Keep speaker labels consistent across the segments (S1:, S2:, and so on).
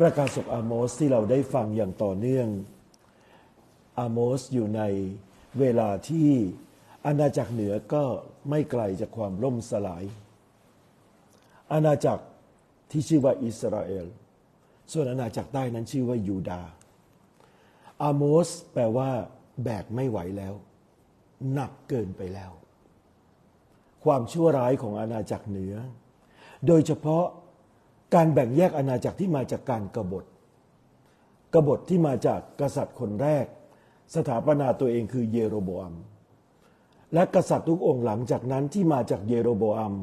S1: ประกาศศกอาโมสที่เราได้ฟังอย่างต่อเนื่องอาโมสอยู่ในเวลาที่อาณาจักรเหนือก็ไม่ไกลจากความล่มสลาย อาณาจักรที่ชื่อว่าอิสราเอล ส่วนอาณาจักรใต้นั้นชื่อว่ายูดาอาโมสแปลว่า แบกไม่ไหวแล้ว หนักเกินไปแล้ว ความชั่วร้ายของอาณาจักรเหนือ โดยเฉพาะ การแบ่งแยกอาณาจักรที่มาจากการกรบฏ กบฏที่มาจากกษัตริย์คนแรก สถาปนาตัวเองคือเยโรโบอัม และกษัตริย์ทุกองค์หลังจากนั้นที่มาจากเยโรโบอัม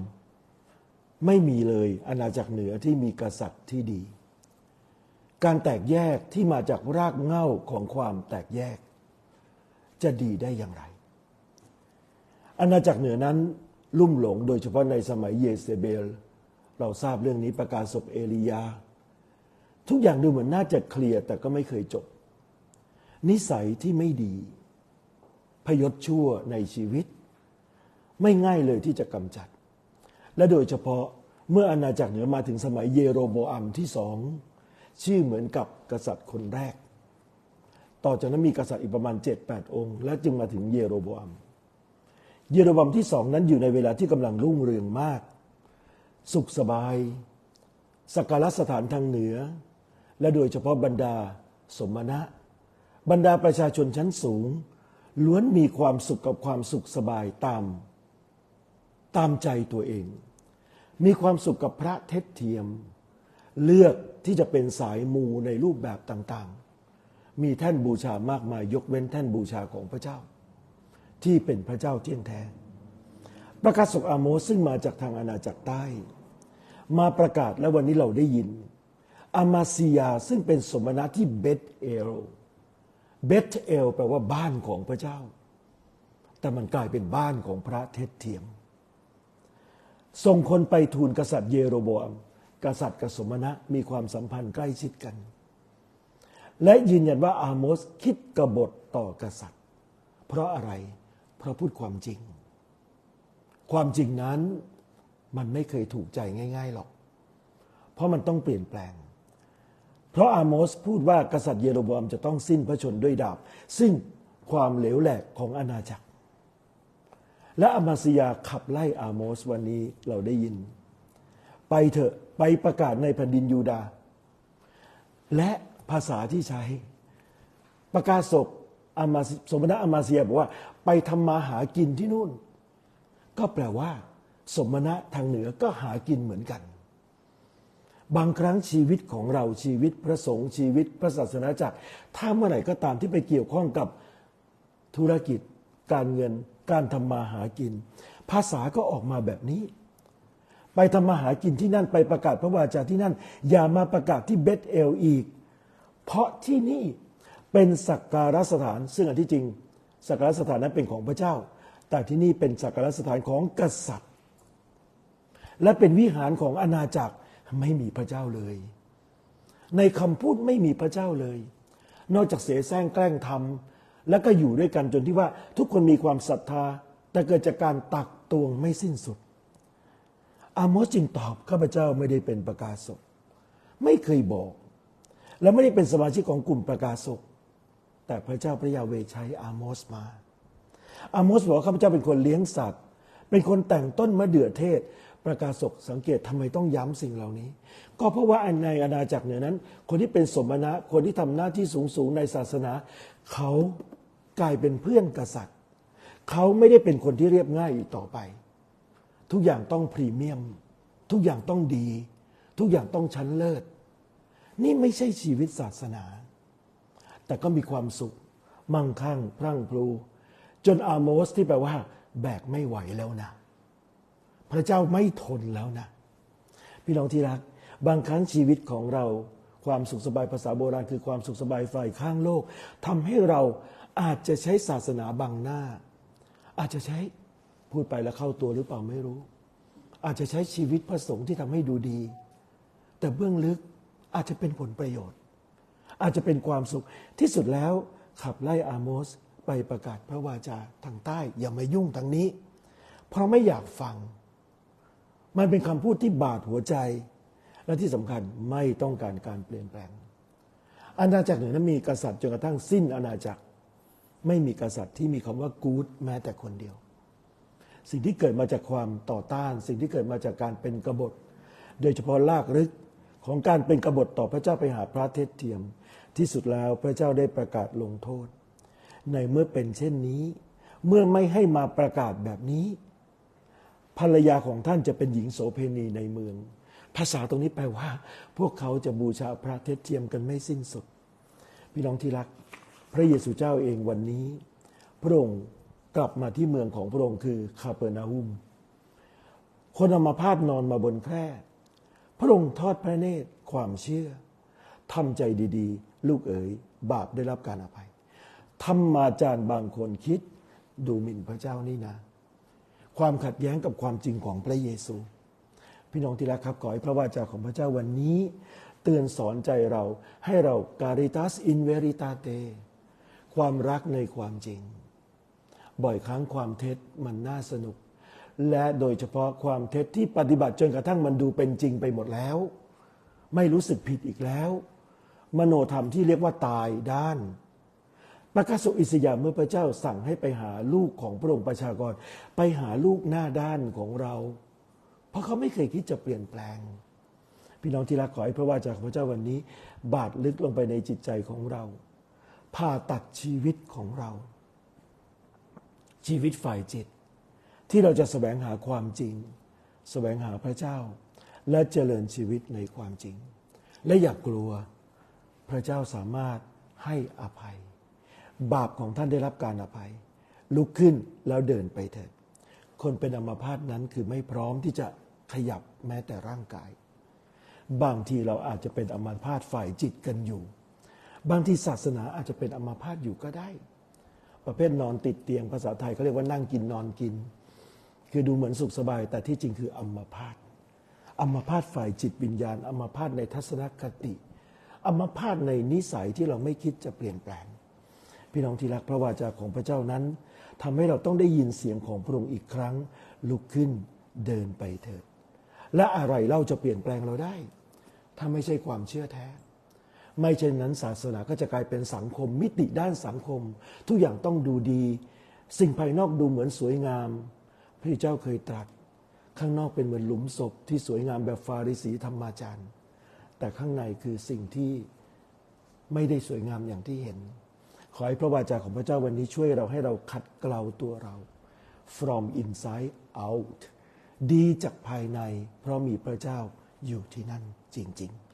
S1: ไม่มีเลยอาณาจักรเหนือที่มีกษัตริย์ที่ดี การแตกแยกที่มาจากรากเหง้าของความแตกแยก จะดีได้อย่างไร อาณาจักรเหนือนั้นลุ่มหลงโดยเฉพาะในสมัยเยเซเบล เราทราบเรื่องนี้ประกาศศพเอลียา ทุกอย่างดูเหมือนน่าจะเคลียร์แต่ก็ไม่เคยจบ นิสัยที่ไม่ดี พยศชั่วในชีวิต ไม่ง่ายเลยที่จะกำจัด และโดยเฉพาะเมื่ออาณาจักรเหนือมาถึงสมัยเยโรโบอัมที่สองชื่อเหมือนกับกษัตริย์คนแรก ต่อจากนั้นมีกษัตริย์อีกประมาณ 7-8 องค์ และจึงมาถึงเยโรโบอัม เยโรโบอัมที่สองนั้นอยู่ในเวลาที่กำลังรุ่งเรืองมาก สุขสบาย สักการสถานทางเหนือ และโดยเฉพาะบรรดาสมณะ บรรดาประชาชนชั้นสูง ล้วนมีความสุขกับความสุขสบายตาม ตามใจตัวเอง มีความสุขกับพระเท็จเทียม เลือกที่จะเป็นสายมูในรูปแบบต่างๆ มีแท่นบูชามากมายยกเว้นแท่นบูชาของพระเจ้า ที่เป็นพระเจ้าเที่ยงแท้ ประกาศศกอาโมสซึ่งมาจากทางอาณาจักรใต้ มาประกาศและวันนี้เราได้ยิน อามาซียาซึ่งเป็นสมณะที่เบธเอล เบธเอลแปลว่าบ้านของพระเจ้า แต่มันกลายเป็นบ้านของพระเทศเทียม ส่งคนไปทูลกษัตริย์เยโรโบอัมกษัตริย์กับสมณะมีความสัมพันธ์ใกล้ชิดกัน และยืนยันว่าอาโมสคิดกบฏต่อกษัตริย์ เพราะอะไร เพราะพูดความจริง ความจริงนั้นมันไม่เคยถูกใจง่าย ๆหรอก เพราะมันต้องเปลี่ยนแปลง เพราะอาโมสพูดว่ากษัตริย์เยโรบอมจะต้องสิ้นพระชนด้วยดาบ ซึ่งความเหลวแหลกของอาณาจักร และอามาซิยาขับไล่อาโมสวันนี้เราได้ยิน ไปเถอะไปประกาศในแผ่นดินยูดา และภาษาที่ใช้ ประกาศศกอามาสมณะอามาเซียบอกว่า ไปทำมาหากินที่นู่น ก็แปลว่า สมณะทางเหนือก็หากินเหมือนกัน บางครั้งชีวิตของเราชีวิตพระสงฆ์ชีวิตพระศาสนาจักร ถ้าเมื่อไหร่ก็ตามที่ไปเกี่ยวข้องกับธุรกิจ การเงิน การทำมาหากิน ภาษาก็ออกมาแบบนี้ ไปทำมาหากินที่นั่นไปประกาศพระวาจาที่นั่น อย่ามาประกาศที่เบธเอลอีก เพราะที่นี่เป็นสักการสถาน ซึ่งอันที่จริงสักการสถานนั้นเป็นของพระเจ้า แต่ที่นี่เป็นสักการสถานของกษัตริย์ และเป็นวิหารของอาณาจักรไม่มีพระเจ้าเลย ในคำพูดไม่มีพระเจ้าเลย นอกจากเสแสร้งแกล้งทำแล้วก็อยู่ด้วยกันจนที่ว่าทุกคนมีความศรัทธา แต่เกิดจากการตักตวงไม่สิ้นสุด อาโมสจึงตอบข้าพเจ้าไม่ได้เป็นประกาศกไม่เคยบอก และไม่ได้เป็นสมาชิกของกลุ่มประกาศกแต่พระเจ้าพระยาเวใช้อาโมสมา อาโมสบอกข้าพเจ้าเป็นคนเลี้ยงสัตว์ เป็นคนแต่งต้นมะเดื่อเทศ ประกาศศกสังเกตทำไมต้องย้ำสิ่งเหล่านี้ ก็เพราะว่าในอาณาจักรเหนือนั้น คนที่เป็นสมณะคนที่ทำหน้าที่สูงสูงในศาสนา เขากลายเป็นเพื่อนกษัตริย์ เขาไม่ได้เป็นคนที่เรียบง่ายอีกต่อไป ทุกอย่างต้องพรีเมียม ทุกอย่างต้องดี ทุกอย่างต้องชั้นเลิศ นี่ไม่ใช่ชีวิตศาสนา แต่ก็มีความสุข มั่งคั่ง พรั่งพรู จนอาโมสที่แปลว่า แบกไม่ไหวแล้วนะ พระเจ้าไม่ทนแล้วนะ พี่น้องที่รัก บางครั้งชีวิตของเราความสุขสบายภาษาโบราณคือความสุขสบายฝ่ายข้างโลกทำให้เราอาจจะใช้ศาสนาบังหน้า อาจจะใช้พูดไปแล้วเข้าตัวหรือเปล่าไม่รู้ อาจจะใช้ชีวิตพระสงฆ์ที่ทำให้ดูดี แต่เบื้องลึกอาจจะเป็นผลประโยชน์ อาจจะเป็นความสุขที่สุดแล้วขับไล่อาโมส ไปประกาศพระวาจาทางใต้ อย่ามายุ่งทางนี้ เพราะไม่อยากฟัง มันเป็นคำพูดที่บาดหัวใจ และที่สำคัญไม่ต้องการการเปลี่ยนแปลง อาณาจักรเหนือนั้นมีกษัตริย์จนกระทั่งสิ้นอาณาจักร ไม่มีกษัตริย์ที่มีคำว่ากู๊ดแม้แต่คนเดียว สิ่งที่เกิดมาจากความต่อต้าน สิ่งที่เกิดมาจากการเป็นกบฏ โดยเฉพาะลากลึกของการเป็นกบฏต่อพระเจ้าไปหาพระเทศเทียม ที่สุดแล้วพระเจ้าได้ประกาศลงโทษ ในเมื่อเป็นเช่นนี้ เมื่อไม่ให้มาประกาศแบบนี้ ภรรยาของท่านจะเป็นหญิงโสเพณีในเมือง ภาษาตรงนี้แปลว่า พวกเขาจะบูชาพระเทศเทียมกันไม่สิ้นสุด พี่น้องที่รัก พระเยซูเจ้าเองวันนี้ พระองค์กลับมาที่เมืองของพระองค์คือคาเปอร์นาอุม คนอามาพาตนอนมาบนแคร่ พระองค์ทอดพระเนตรความเชื่อทำใจดีๆ ลูกเอ๋ยบาปได้รับการอภัย ธรรมาจารย์บางคนคิด ดูหมิ่นพระเจ้านี่นะ ความขัดแย้งกับความจริงของพระเยซู พี่น้องที่รักครับขอให้พระวาจาของพระเจ้าวันนี้ เตือนสอนใจเราให้เราการิตัสอินเวริตาเตความรักในความจริง บ่อยครั้งความเท็จมันน่าสนุก และโดยเฉพาะความเท็จที่ปฏิบัติจนกระทั่งมันดูเป็นจริงไปหมดแล้ว ไม่รู้สึกผิดอีกแล้ว มโนธรรมที่เรียกว่าตายด้าน ประกาศอิสยาเมื่อพระเจ้าสั่งให้ไปหาลูกของพระองค์ประชากร ไปหาลูกหน้าด้านของเรา เพราะเขาไม่เคยคิดจะเปลี่ยนแปลง พี่น้องที่รักขอให้พระวาจาของพระเจ้าวันนี้ บาดลึกลงไปในจิตใจของเราผ่าตัดชีวิตของเรา ชีวิตฝ่ายจิต ที่เราจะแสวงหาความจริงแสวงหาพระเจ้า และเจริญชีวิตในความจริง และอย่ากกลัว พระเจ้าสามารถให้อภัย บาปของท่านได้รับการอภัย ลุกขึ้นแล้วเดินไปเถิด คนเป็นอัมพาตนั้นคือไม่พร้อมที่จะขยับแม้แต่ร่างกาย บางทีเราอาจจะเป็นอัมพาตฝ่ายจิตกันอยู่ บางทีศาสนาอาจจะเป็นอัมพาตอยู่ก็ได้ ประเภทนอนติดเตียงภาษาไทยเขาเรียกว่านั่งกินนอนกิน คือดูเหมือนสุขสบาย แต่ที่จริงคืออัมพาตอัมพาตฝ่ายจิตวิญญาณอัมพาตในทัศนคติอัมพาตในนิสัยที่เราไม่คิดจะเปลี่ยนแปลง พี่น้องที่รักพระวาจาของพระเจ้านั้นทำให้เราต้องได้ยินเสียงของพระองค์อีกครั้ง ลุกขึ้นเดินไปเถิด และอะไรเล่าจะเปลี่ยนแปลงเราได้ ถ้าไม่ใช่ความเชื่อแท้ ไม่เช่นนั้นศาสนาก็จะกลายเป็นสังคม มิติด้านสังคม ทุกอย่างต้องดูดี สิ่งภายนอกดูเหมือนสวยงาม พระเจ้าเคยตรัส ข้างนอกเป็นเหมือนหลุมศพที่สวยงามแบบฟาริสีธรรมาจารย์ แต่ข้างในคือสิ่งที่ไม่ได้สวยงามอย่างที่เห็น ขอให้พระวาจาของพระเจ้าวันนี้ช่วยเราให้เราขัดเกลาตัวเรา from inside out ดีจากภายใน เพราะมีพระเจ้าอยู่ที่นั่นจริง ๆ